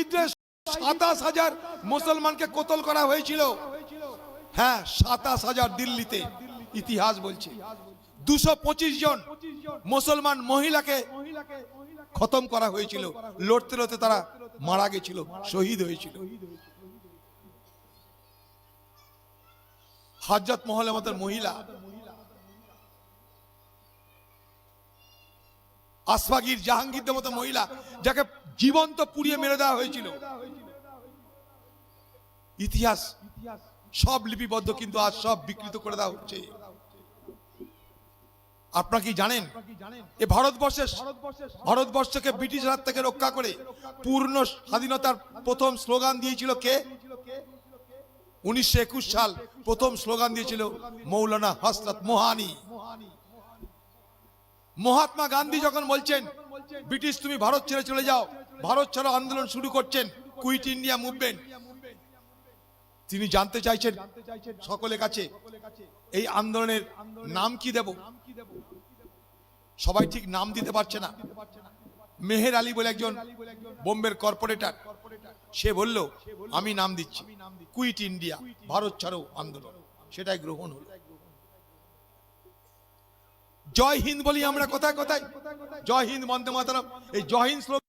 বিদ্রোহে সাতাশ হাজার মুসলমানকে কতল করা হয়েছিল? হ্যাঁ সাতাশ হাজার দিল্লিতে, ইতিহাস বলছে। দুশো পঁচিশ জন মুসলমান মহিলাকে খতম করা হয়েছিল। লড়তে লড়তে তারা মারা গেছিল, শহীদ হয়েছিল। হাজরত মহলের মতো মহিলা আসফাগির জাহাঙ্গীরদের মতো মহিলা যাকে জীবন্ত পুড়িয়ে মেরে দেওয়া হয়েছিল। ইতিহাস সব লিপিবদ্ধ, কিন্তু আজ সব বিকৃত করে দেওয়া হচ্ছে। আপনারা কি জানেন? এ ভারতবর্ষের ভারতবর্ষকে ব্রিটিশ হাত থেকে রক্ষা করে পূর্ণ স্বাধীনতার প্রথম স্লোগান দিয়েছিল কে? উনিশশো একুশ সাল প্রথম স্লোগান দিয়েছিল মৌলানা হসরত মোহানি। মহাত্মা গান্ধী যখন বলছেন, ব্রিটিশ তুমি ভারত ছেড়ে চলে যাও, ভারত ছাড়ো আন্দোলন শুরু করছেন, কুইট ইন্ডিয়া মুভমেন্ট। তিনি জানতে চাইছেন সকলের কাছে, এই আন্দোলনের নাম কি দেব? সবাই ঠিক নাম দিতে পারছে না। মেহের আলী বলে একজন বোম্বের কর্পোরেটর, সে বলল, আমি নাম দিচ্ছি, কুইট ইন্ডিয়া, ভারত ছাড়ো আন্দোলন। সেটাই গ্রহণ হলো। জয় হিন্দ বলি আমরা কোথায় কোথায়? জয় হিন্দ, বন্দে মাতরম। এই জয় হিন্দ শ্লোক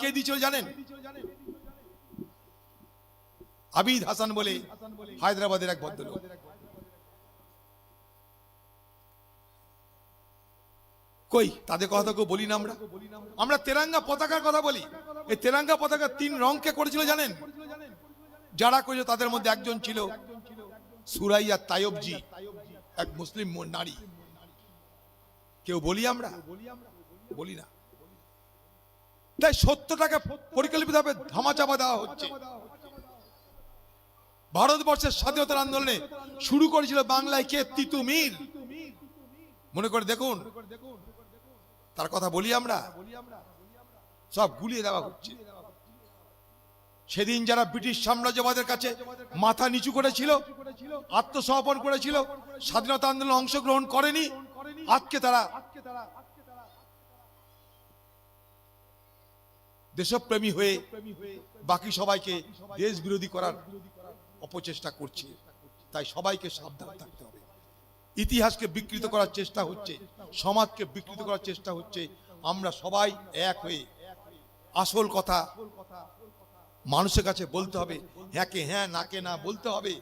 কে দিয়েছিল জানেন? আবিদ হাসান বলে হায়দ্রাবাদের এক ভদ্রলোক। কই, তাদের কথা তো বলি না আমরা? আমরা তেরাঙ্গা পতাকার কথা বলি। এই তেরাঙ্গা পতাকা তিন রংকে করেছিল জানেন? যারা করেছিল তাদের মধ্যে একজন ছিল সুরাইয়া তায়বজি এক মুসলিম নারী। কেউ বলি আমরা? বলি না। তাই সত্যটাকে পরিকল্পিতভাবে ধামাচাপা দেওয়া হচ্ছে। ভারতবর্ষের স্বাধীনতার আন্দোলনে শুরু করেছিল বাংলায় কে? তিতুমির মনে করে দেখুন, তার কথা বলি আমরা? সব গুলিয়ে দেওয়া হচ্ছে। সেদিন যারা ব্রিটিশ সাম্রাজ্যবাদের কাছে মাথা নিচু করেছিল, আত্মসমর্পণ করেছিল, স্বাধীনতা আন্দোলনে অংশগ্রহণ করেনি, আজকে তারা দেশপ্রেমী হয়ে বাকি সবাইকে দেশ বিরোধী করার অপচেষ্টা করছে। তাই সবাইকে সাবধান থাকতে হবে। ইতিহাসকে বিকৃত করার চেষ্টা হচ্ছে, সমাজকে বিকৃত করার চেষ্টা হচ্ছে। আমরা সবাই এক হয়ে আসল কথা মানুষের কাছে বলতে হবে। হ্যাঁকে হ্যাঁ নাকে না বলতে হবে।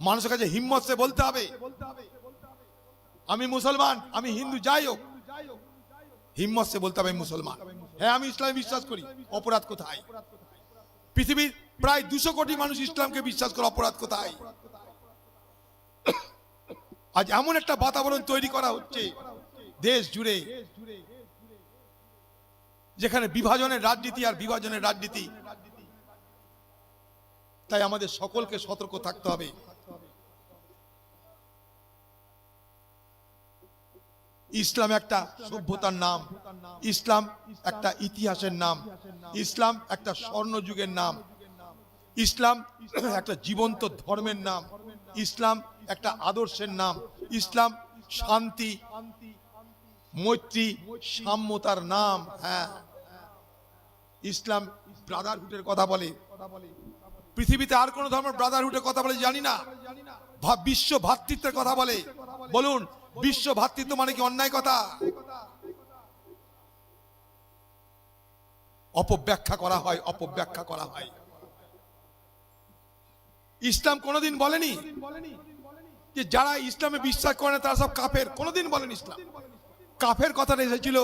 মানুষের কাছে হিম্মত সে বলতে হবে। আমি মুসলমান, আমি হিন্দু, যাই হোক। হিম্মত সে বলতে হবে মুসলমান। হ্যাঁ আমি ইসলামে বিশ্বাস করি। অপরাধ কোথায়? পৃথিবীর প্রায় দুশো কোটি মানুষ ইসলামকে বিশ্বাস করে অপরাধ কোথায়? আজ এমন একটা বাতাবরণ তৈরি করা হচ্ছে দেশ জুড়ে, যেখানে বিভাজনের রাজনীতি আর বিভাজনের রাজনীতি। তাই আমাদের সকলকে সতর্ক থাকতে হবে। ইসলাম একটা সভ্যতার নাম। ইসলাম একটা ইতিহাসের নাম। ইসলাম একটা স্বর্ণযুগের নাম। ইসলাম একটা জীবন্ত ধর্মের নাম, ইসলাম একটা আদর্শের নাম, ইসলাম শান্তি, মৈত্রী, সাম্যতার নাম হ্যাঁ। ইসলাম ব্রাদারহুডের কথা বলে। পৃথিবীতে আর কোন ধর্মের ব্রাদারহুডের কথা বলে জানি না। বিশ্ব ভ্রাতৃত্বের কথা বলে। বলুন বিশ্ব ভাতৃত্ব মানে কি অন্যায় কথা? অপব্যাখ্যা করা হয়, অপব্যাখ্যা করা হয়। ইসলাম কোনোদিন বলেনি যে যারা ইসলামে বিশ্বাস করে না, তারা সব কাফের। কোনোদিন বলেন ইসলাম। কাফের কথাটা এসেছিল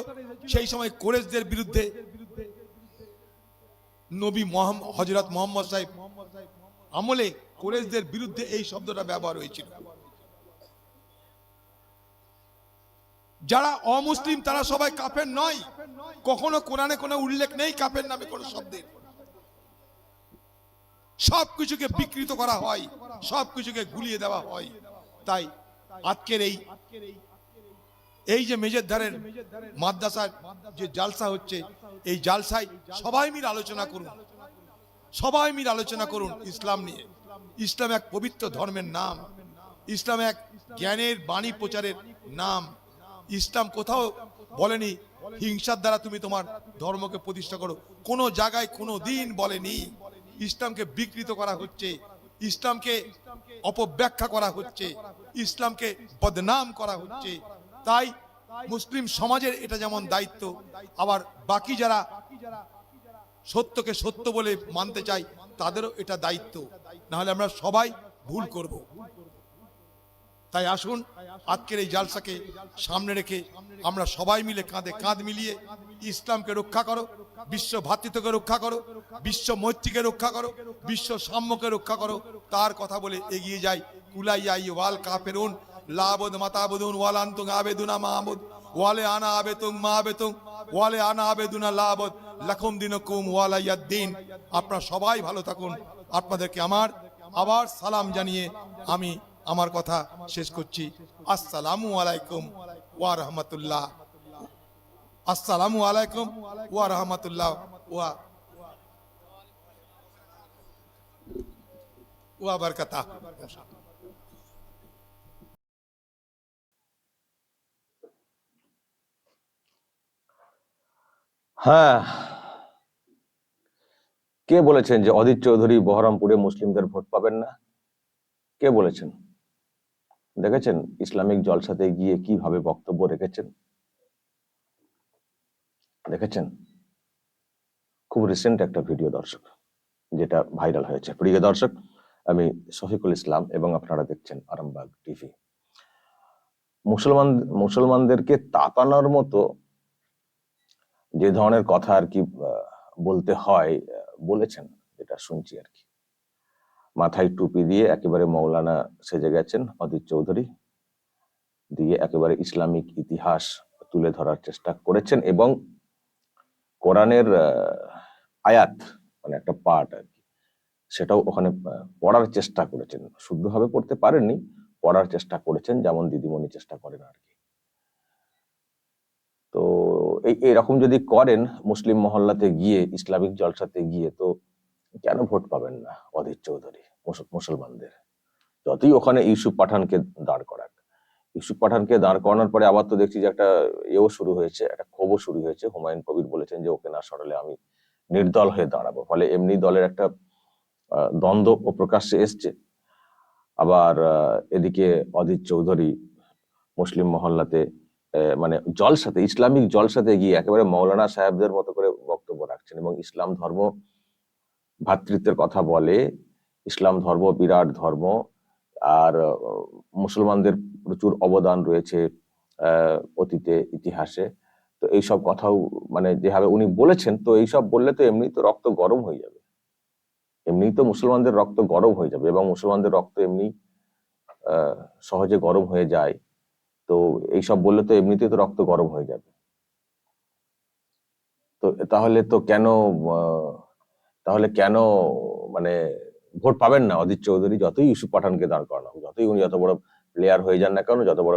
সেই সময় কোরেশদের বিরুদ্ধে। নবী হজরত মোহাম্মদ সাহেব আমলে কোরেশদের বিরুদ্ধে এই শব্দটা ব্যবহার হয়েছিল। যারা অমুসলিম, তারা সবাই কাফের নয়। কখনো কোরআনে কোনো উল্লেখ নেই কাফের নামে কোনো শব্দের। সব কিছুকে বিকৃত করা হয় সব কিছুকে গুলিয়ে দেওয়া হয়। তাই আজকের এই এই যে মেজের ধারের মাদ্রাসার যে জালসা হচ্ছে, এই জালসায় সবাই মিলে আলোচনা করুন। সবাই মিলে আলোচনা করুন ইসলাম নিয়ে। ইসলাম এক পবিত্র ধর্মের নাম। ইসলাম এক জ্ঞানের বাণী প্রচারের নাম। ইসলাম কোথাও বলেনি, হিংসার দ্বারা তুমি তোমার ধর্মকে প্রতিষ্ঠা করো। কোনো জায়গায় কোনো দিন বলেনি। ইসলামকে বিকৃত করা হচ্ছে, ইসলামকে অপব্যাখ্যা করা হচ্ছে, ইসলামকে বদনাম করা হচ্ছে। তাই মুসলিম সমাজের এটা যেমন দায়িত্ব, আবার বাকি যারা সত্যকে সত্য বলে মানতে চাই তাদেরও এটা দায়িত্ব। নাহলে আমরা সবাই ভুল করব। তাই আসুন, আজকের এই জালসাকে সামনে রেখে আমরা সবাই মিলে কাঁধে কাঁধ মিলিয়ে ইসলামকে রক্ষা করো, বিশ্ব ভ্রাতৃত্বকে রক্ষা করো, বিশ্ব মৈত্রীকে রক্ষা করো, বিশ্ব সাম্যকে রক্ষা করো। তার কথা বলে এগিয়ে যাই। কুলাইয়াই ওয়াল কাফেরুন, লাবদ মাতাবুদুন ওয়ালান্তুং আবেদুনা মাহমুদ, ওয়ালে আনা আবেতুং মা আবেতুং ওয়ালে আনা আবেদুনা লাবদ, লাকুম দিনকুম ওয়ালাইয়াদ্দিন। আপনারা সবাই ভালো থাকুন। আপনাদেরকে আমার আবার সালাম জানিয়ে আমি আমার কথা শেষ করছি। আসসালামু আলাইকুম ওয়া রাহমাতুল্লাহ। আসসালামু আলাইকুম ওয়া রাহমাতুল্লাহ ওয়া ওয়া বারাকাতাহ। হ্যাঁ। কে বলেছেন যে অদিত চৌধুরী বহরমপুরে মুসলিমদের ভোট পাবেন না? কে বলেছেন? দেখেছেন? ইসলামিক জলসাতে গিয়ে কীভাবে বক্তব্য রেখেছেন? দেখেছেন? খুব রিসেন্ট একটা ভিডিও দর্শক, যেটা ভাইরাল হয়েছে। প্রিয় দর্শক, আমি শফিকুল ইসলাম এবং আপনারা দেখছেন আরামবাগ টিভি মুসলমান, মুসলমানদেরকে তাকানোর মতো যে ধরনের কথা আর কি বলতে হয় বলেছেন, যেটা শুনছি আর কি। মাথায় টুপি দিয়ে একেবারে মৌলানা সেজে গেছেন অদিত চৌধুরী, দিয়ে একেবারে ইসলামিক ইতিহাস তুলে ধরার চেষ্টা করেছেন এবং কোরআনের আয়াত মানে একটা পার্ট আর কি, সেটাও ওখানে পড়ার চেষ্টা করেছেন। শুদ্ধভাবে পড়তে পারেননি, পড়ার চেষ্টা করেছেন, যেমন দিদিমণি চেষ্টা করেন আর কি। তো এই, এরকম যদি করেন, মুসলিম মহল্লাতে গিয়ে, ইসলামিক জলসাতে গিয়ে, তো কেন ভোট পাবেন না? অধীর চৌধুরী মুসলমানদের। যতই ওখানে ইউসুফ পাঠানকে দাঁড় করাক। ইউসুফ পাঠানকে দাঁড় করানোর পরে আবার তো দেখছি যে একটা এও শুরু হয়েছে, একটা ক্ষোভও শুরু হয়েছে। হুমায়ুন কবির বলেছেন যে, ওকে না সরালে আমি নির্দল হয়ে দাঁড়াবো। ফলে এমনি দলের একটা দ্বন্দ্ব ও প্রকাশ্যে এসছে। আবার এদিকে অধীর চৌধুরী মুসলিম মহল্লাতে মানে জলসাতে, ইসলামিক জলসাতে গিয়ে একেবারে মৌলানা সাহেবদের মতো করে বক্তব্য রাখছেন এবং ইসলাম ধর্ম ভ্রাতৃত্বের কথা বলে, ইসলাম ধর্ম, বিরাট ধর্ম, আর মুসলমানদের প্রচুর অবদান রয়েছে অতীতে, ইতিহাসে। তো এইসব কথাও মানে যেভাবে উনি বলেছেন, তো এইসব বললে তো এমনি তো রক্ত গরম হয়ে যাবে। এমনি তো মুসলমানদের রক্ত গরম হয়ে যাবে এবং মুসলমানদের রক্ত এমনি সহজে গরম হয়ে যায়। তো এইসব বললে তো এমনিতেই তো রক্ত গরম হয়ে যাবে। তো তাহলে তো কেন তাহলে কেন মানে ভোট পাবেন না? অদিত চৌধুরী যতই ইউসুফ পাঠানকে দাঁড় করানো হোক, যতই উনি যত বড় প্লেয়ার হয়ে যান না কেন যত বড়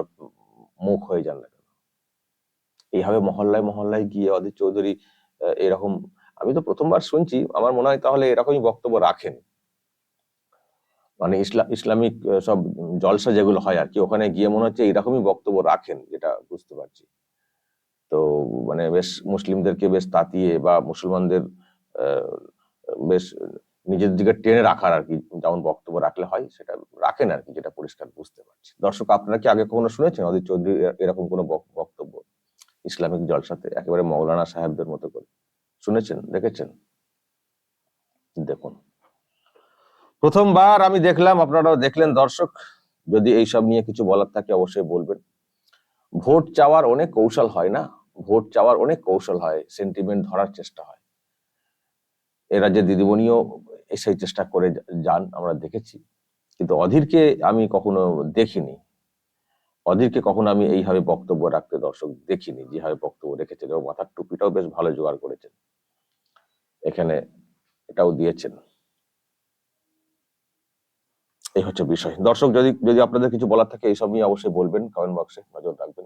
মুখ হয়ে যান না কেন? এইভাবে মহল্লায় মহল্লায় গিয়ে অদিত চৌধুরী এরকম আমি তো প্রথমবার শুনছি আমার মনে হয় তাহলে এরকমই বক্তব্য রাখেন। মানে ইসলাম ইসলামিক সব জলসা যেগুলো হয় আর কি ওখানে গিয়ে মনে হচ্ছে এরকমই বক্তব্য রাখেন যেটা বুঝতে পারছি। তো মানে বেশ মুসলিমদেরকে বেশ তাতিয়ে বা মুসলমানদের বেশ নিজের দিকে টেনে রাখার আর কি যেমন বক্তব্য রাখলে হয়, সেটা রাখেন আর কি, যেটা পরিষ্কার বুঝতে পারছি। দর্শক, আপনারা কি আগে কখনো শুনেছেন অদিত চৌধুরী এরকম কোনো বক- বক্তব্য? ইসলামিক জলসাতে, একেবারে মৌলানা সাহেবদের মতো করে। শুনেছেন? দেখেছেন? দেখুন। প্রথমবার আমি দেখলাম, আপনারাও দেখলেন দর্শক, যদি এইসব নিয়ে কিছু বলার থাকে অবশ্যই বলবেন। ভোট চাওয়ার অনেক কৌশল হয় না? ভোট চাওয়ার অনেক কৌশল হয়, সেন্টিমেন্ট ধরার চেষ্টা হয়। এরা যে দিদিমণিও সেই চেষ্টা করে যান, আমরা দেখেছি। কিন্তু অধীরকে আমি কখনো দেখিনি। অধীরকে কখনো আমি এইভাবে বক্তব্য রাখতে দর্শক দেখিনি, যেভাবে বক্তব্য রেখেছেন এবং মাথার টুপিটাও বেশ ভালো জোগাড় করেছেন। এখানে এটাও দিয়েছেন। এই হচ্ছে বিষয়। দর্শক, যদি যদি আপনাদের কিছু বলার থাকে এইসব নিয়ে অবশ্যই বলবেন কমেন্ট বক্সে নজর রাখবেন